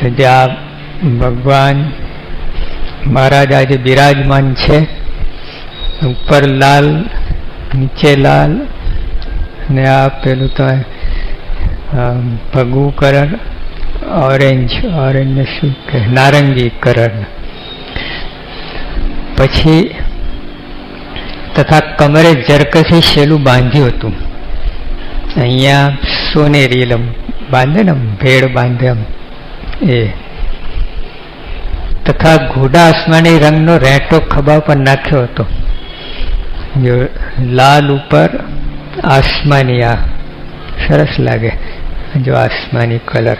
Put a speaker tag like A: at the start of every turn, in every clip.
A: તો જ્યાં ભગવાન મહારાજ આજે બિરાજમાન છે. ઉપર લાલ, નીચે લાલ ને આ પેલું તો ભગવું કલર ઓરેન્જ ઓરેન્જ શું કહે નારંગી કલર પછી તથા કમરે જરકથી શેલું બાંધ્યું હતું. અહીંયા સોનેરી બાંધે ને ભેળ બાંધે આમ. એ. તથા ઘોડા આસમાની રંગનો રેટો ખભા પર નાખ્યો હતો. લાલ ઉપર આસમાની આ. સરસ લાગે જો આસમાની કલર.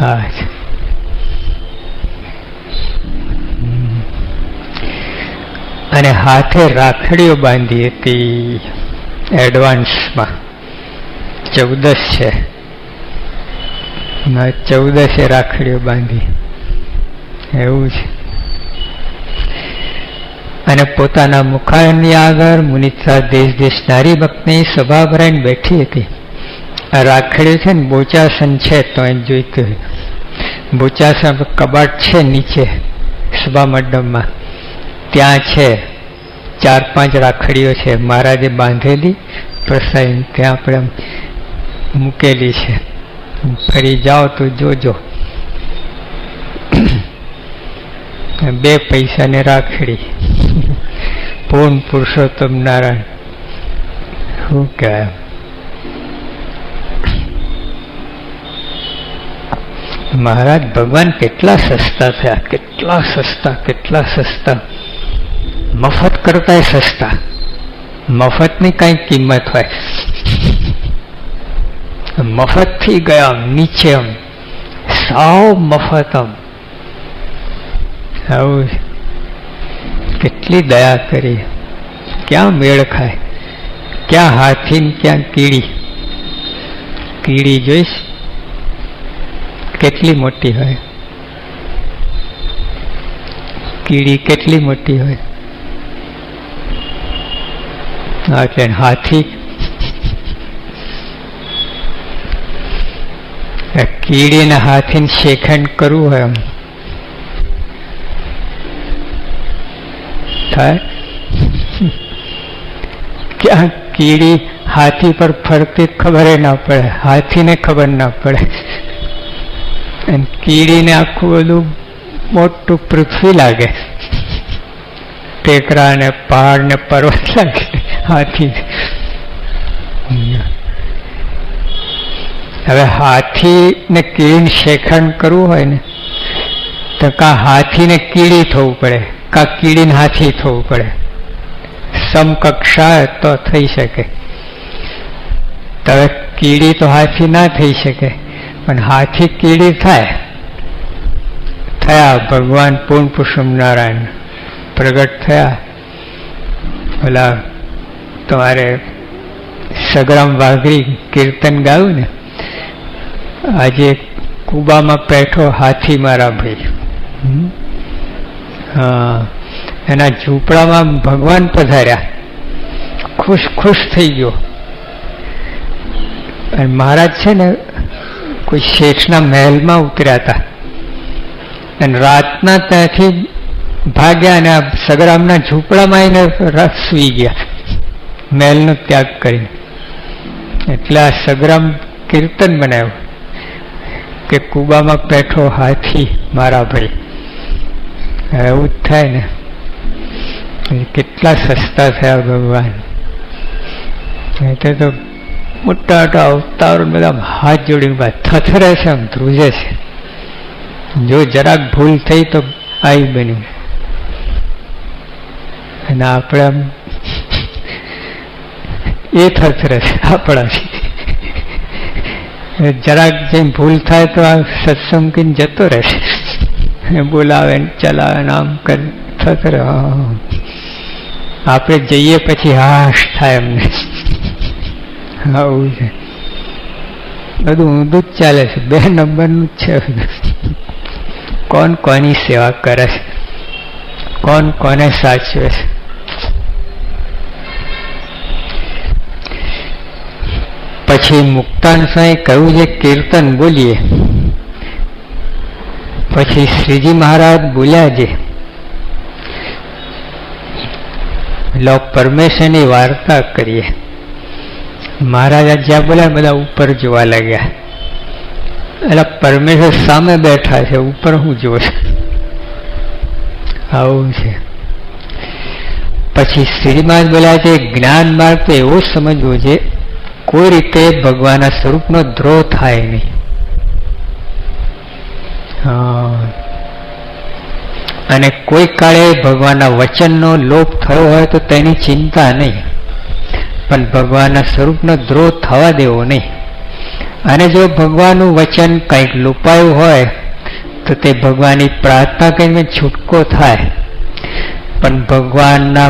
A: હા અને હાથે રાખડીઓ બાંધી હતી એડવાન્સમાં. ચૌદસ છે. ચૌદસે રાખડીઓ બાંધી. એવું છે. અને પોતાના મુખાની આગળ મુનિતા દેશ દેશ નારી ભક્તની સભા ભરાઈને બેઠી હતી. આ રાખડી છે ને, બોચાસન છે, તો એ જોઈતું બોચાસન કબાટ છે નીચે, સભા મંડપમાં. ત્યાં છે, ચાર પાંચ રાખડીઓ છે. મહારાજે બાંધેલી પ્રસાઈ ત્યાં આપણે મૂકેલી છે. ફરી જાઓ તો જોજો. બે પૈસાને રાખડી. પૂર્ણ પુરુષોત્તમ નારાયણ. શું કહેવાય મહારાજ, ભગવાન કેટલા સસ્તા થયા, કેટલા સસ્તા કેટલા સસ્તા. મફત કરતા સસ્તા. મફતની કઈ કિંમત હોય. મફતથી ગયા નીચે સાવ મફત આવું કેટલી દયા કરી. ક્યાં મેળ ખાય? ક્યાં હાથી ક્યાં કીડી? કીડી જોઈશ? કેટલી મોટી હોય? કીડી કેટલી મોટી હોય? એટલે હાથી કીડીને હાથીને શેખંડ કરવું હોય એમ. થાય? ક્યાં કીડી હાથી પર ફરતી ખબર ના પડે, હાથીને ખબર ના પડે. અને કીડીને આખું બધું મોટું પૃથ્વી લાગે. ટેકરા ને પહાડ ને પર્વત લાગે હાથી હવે હાથી ને કીડીને શેખંડ કરવું હોય ને, તો કા હાથીને કીડી થવું પડે, કા કીડીને હાથી થવું પડે? સમકક્ષા તો થઈ શકે. હવે કીડી તો હાથી ના થઈ શકે, પણ હાથી કીડી થાય. થયા ભગવાન પૂર્ણ પુરુષમ નારાયણ, પ્રગટ થયા. ઓલા તમારે સગરામ વાઘરી કીર્તન ગાયું ને? આજે કુબામાં બેઠો હાથી મારા ભાઈ. હા એના ઝૂંપડામાં ભગવાન પધાર્યા. ખુશ ખુશ થઈ ગયો. અને મહારાજ છે ને કોઈ શેઠના મહેલમાં ઉતર્યા હતા. અને રાતના ત્યાંથી ભાગ્યા અને સગરામના ઝૂંપડામાં એને રસ સુઈ ગયા. મહેલનો ત્યાગ કરીને. એટલે આ સગરામ કીર્તન બનાવ્યું. કે કુબામાં બેઠો હાથી મારા ભાઈ. એવું જ થાય ને. કેટલા સસ્તા થયા ભગવાન. તો મોટા મોટા અવતારો બધા હાથ જોડીને થથરે છે આમ, ધ્રુજે છે. જો જરાક ભૂલ થઈ તો આવી બન્યું. અને આપણે આમ એ થથરે છે આપણાથી જરાક જેમ ભૂલ થાય તો આ સત્સંગ કહીને જતો રહેશે બોલાવે ચલાવે આમ કરે થથરે આપણે જઈએ પછી હાશ થાય એમને. આવું છે. બધું ઊંધું જ ચાલે છે. બે નંબરનું જ છે કોણ કોની સેવા કરે છે? કોણ કોને સાચવે છે? પછી મુક્તાન સાંઈ કહ્યું છે કીર્તન બોલીએ, પછી શ્રીજી મહારાજ બોલ્યા જે, લો પરમેશ્વરની વાર્તા કરીએ. મહારાજા જ્યાં બોલ્યા બધા ઉપર જોવા લાગ્યા. એટલે પરમેશ્વર સામે બેઠા છે, ઉપર હું જોશ? આવું છે. પછી શ્રીમાન બોલ્યા છે, જ્ઞાન માર્ગ તો એવો સમજવો છે કોઈ રીતે ભગવાનના સ્વરૂપનો દ્રોહ થાય નહીં. અને કોઈ કાળે ભગવાનના વચનનો લોપ થયો હોય તો તેની ચિંતા નહીં. પણ ભગવાનના સ્વરૂપનો દ્રોહ થવા દેવો નહીં. અને જો ભગવાનનું વચન કંઈક લુપાયું હોય, તો તે ભગવાનની પ્રાર્થના કરીને છૂટકો થાય. પણ ભગવાનના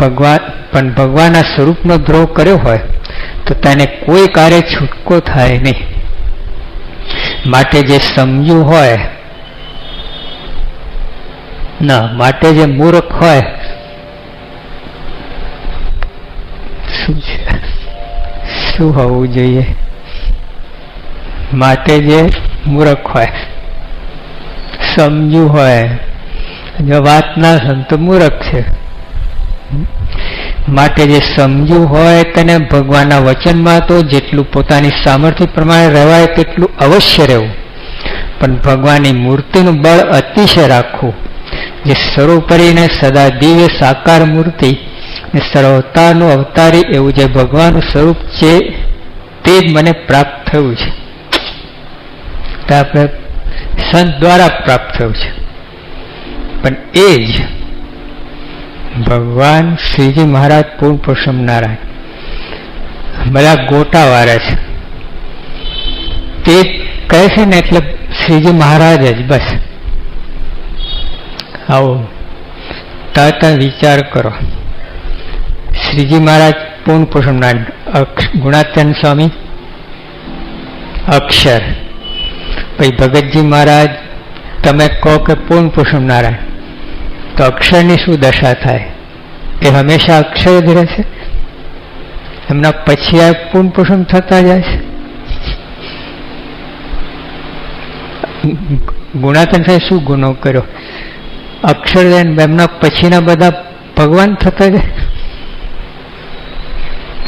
A: ભગવાન પણ ભગવાનના સ્વરૂપનો દ્રોહ કર્યો હોય તો તેને કોઈ કાર્ય છૂટકો થાય નહીં. માટે જે સમજ્યું હોય, ના, માટે જે મૂર્ખ હોય, શું છે? શું હોવું જોઈએ? માટે જે મૂર્ખ હોય સમજ્યું હોય, જો વાત ના સમજ તો મૂર્ખ છે. માટે જે સમજ્યું હોય તેને ભગવાનના વચનમાં તો જેટલું પોતાની સામર્થ્ય પ્રમાણે રહેવાય તેટલું અવશ્ય રહેવું. પણ ભગવાનની મૂર્તિનું બળ અતિશય રાખવું, જે સર્વોપરીને સદા દિવ્ય સાકાર મૂર્તિ ને સર્વતાનું અવતારી એવું જે ભગવાનનું સ્વરૂપ છે, તે જ મને પ્રાપ્ત થયું છે. આપણે સંત દ્વારા પ્રાપ્ત થયું છે. પણ એ જ ભગવાન શ્રીજી મહારાજ પૂર્ણ પુરુષમ નારાયણ. બધા ગોટા વારે છે. તે કહે છે ને એટલે શ્રીજી મહારાજ જ બસ. આવો, તરત વિચાર કરો. શ્રીજી મહારાજ પૂર્ણ પુરુષમ નારાયણ. ગુણાત્યન સ્વામી, અક્ષર. પછી ભગતજી મહારાજ, તમે કહો કે પૂર્ણ પુરુષમ નારાયણ. તો અક્ષરની શું દશા થાય? એ હંમેશા અક્ષર જ રહેશે એમના પછી આ પૂર્ણ પુરુષમ થતા જાય છે? સાહેબ, શું ગુનો કર્યો? અક્ષર એમના પછીના બધા ભગવાન થતા જાય?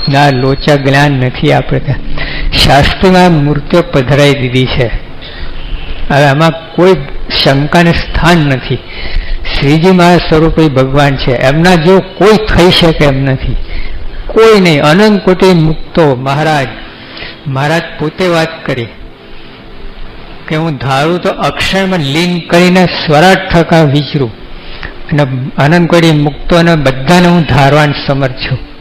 A: ના, લોચા જ્ઞાન નથી આપણે ત્યાં. શાસ્ત્રમાં મૂર્તિઓ પધરાઈ દીધી છે. હવે આમાં કોઈ શંકાને સ્થાન નથી. શ્રીજી મહારાજ સ્વરૂપે ભગવાન છે. એમના જો કોઈ થઈ શકે એમ નથી. કોઈ નહીં. અનંત કોટી મુક્તો મહારાજ. મહારાજ પોતે વાત કરી કે હું ધારું તો અક્ષરમાં લીન કરીને સ્વરાટ થકા વિચરું. અને અનંત કોટી મુક્તો અને બધાને હું ધારવાન સમર્થ છું.